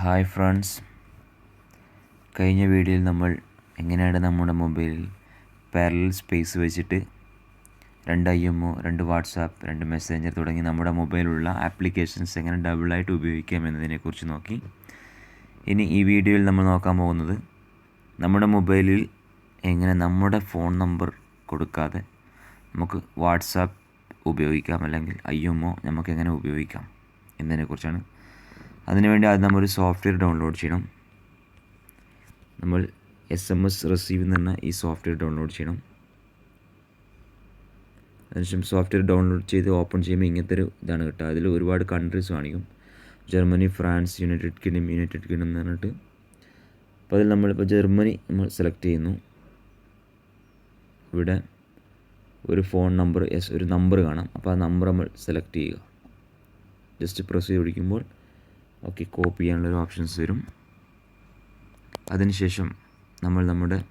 Hi friends. കഴിഞ്ഞ വീഡിയോയിൽ നമ്മൾ എങ്ങനെയാണ് നമ്മുടെ മൊബൈലിൽ പാരലൽ സ്പേസ് വെച്ചിട്ട് രണ്ട് ഐ എം ഒ രണ്ട് വാട്സാപ്പ് രണ്ട് മെസ്സേഞ്ചർ തുടങ്ങി നമ്മുടെ മൊബൈലുള്ള ആപ്ലിക്കേഷൻസ് എങ്ങനെ ഡബിളായിട്ട് ഉപയോഗിക്കാം എന്നതിനെക്കുറിച്ച് നോക്കി. ഇനി ഈ വീഡിയോയിൽ നമ്മൾ നോക്കാൻ പോകുന്നത് നമ്മുടെ മൊബൈലിൽ എങ്ങനെ നമ്മുടെ ഫോൺ നമ്പർ കൊടുക്കാതെ നമുക്ക് വാട്സാപ്പ് ഉപയോഗിക്കാം അല്ലെങ്കിൽ ഐ എം ഒ നമുക്ക് എങ്ങനെ ഉപയോഗിക്കാം എന്നതിനെക്കുറിച്ചാണ്. അതിനുവേണ്ടി ആദ്യം നമ്മളൊരു സോഫ്റ്റ്വെയർ ഡൗൺലോഡ് ചെയ്യണം. നമ്മൾ എസ് എം എസ് റിസീവ് എന്ന് ഈ സോഫ്റ്റ്വെയർ ഡൗൺലോഡ് ചെയ്യണം. അതിനുശേഷം സോഫ്റ്റ്വെയർ ഡൗൺലോഡ് ചെയ്ത് ഓപ്പൺ ചെയ്യുമ്പോൾ ഇങ്ങനത്തെ ഒരു ഇതാണ് കിട്ടുക അതിൽ ഒരുപാട് കൺട്രീസ് കാണിക്കും. Germany France United Kingdom United Kingdom എന്ന് പറഞ്ഞിട്ട്. അപ്പോൾ അതിൽ നമ്മളിപ്പോൾ ജർമ്മനി നമ്മൾ സെലക്ട് ചെയ്യുന്നു. ഇവിടെ ഒരു ഫോൺ നമ്പർ എസ് ഒരു നമ്പർ കാണാം. അപ്പോൾ ആ നമ്പർ നമ്മൾ സെലക്ട് ചെയ്യുക. ജസ്റ്റ് പ്രസ് ചെയ്ത് പിടിക്കുമ്പോൾ ഓക്കെ കോപ്പി ചെയ്യാനുള്ള ഒരു ഓപ്ഷൻസ് വരും. അതിനുശേഷം നമ്മൾ നമ്മുടെ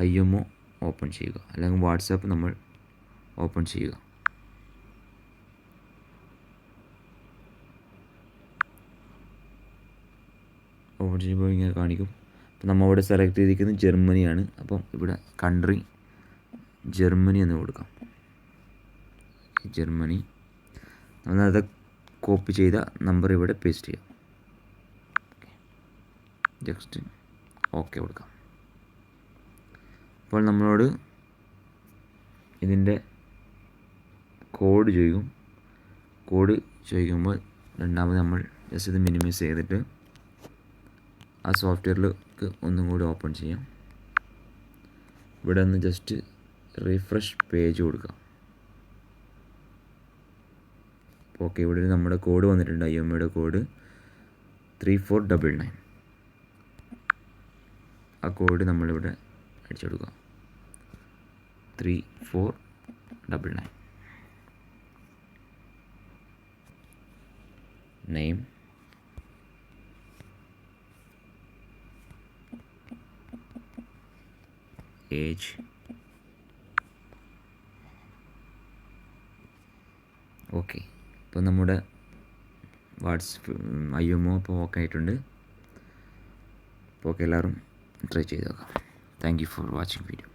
ഐ എം ഒ ഓപ്പൺ ചെയ്യുക. അല്ലെങ്കിൽ വാട്സാപ്പ് നമ്മൾ ഓപ്പൺ ചെയ്യുക. ഓപ്പൺ ചെയ്യുമ്പോൾ ഇങ്ങനെ കാണിക്കും. അപ്പം നമ്മൾ ഇവിടെ സെലക്ട് ചെയ്തിരിക്കുന്നത് ജർമ്മനിയാണ് അപ്പം ഇവിടെ കൺട്രി ജർമ്മനി എന്ന് കൊടുക്കാം. ജർമ്മനി നമ്മളത് കോപ്പി ചെയ്ത നമ്പർ ഇവിടെ പേസ്റ്റ് ചെയ്യാം. ജസ്റ്റ് ഓക്കെ കൊടുക്കാം. അപ്പോൾ നമ്മളോട് ഇതിന്റെ കോഡ് ചെയ്യും കോഡ് ചോദിക്കുമ്പോൾ രണ്ടാമത് നമ്മൾ ജസ്റ്റ് ഇത് മിനിമൈസ് ചെയ്തിട്ട് ആ സോഫ്റ്റ്വെയറിലേക്ക് ഒന്നും കൂടി ഓപ്പൺ ചെയ്യാം. ഇവിടെ ഒന്ന് ജസ്റ്റ് റീഫ്രഷ് പേജ് കൊടുക്കാം. ഓക്കെ ഇവിടെ നമ്മുടെ കോഡ് വന്നിട്ടുണ്ട് ഐ എം ഐയുടെ code three four double nine ആ കോഡ് നമ്മളിവിടെ അടിച്ചു കൊടുക്കുക three four double nine name age okay ഇപ്പോൾ നമ്മുടെ വാട്സപ്പ് ഐ എം ഒ ഇപ്പോൾ ഓക്കെ ആയിട്ടുണ്ട്. അപ്പോൾ എല്ലാവരും ട്രൈ ചെയ്ത് നോക്കാം. Thank you for watching video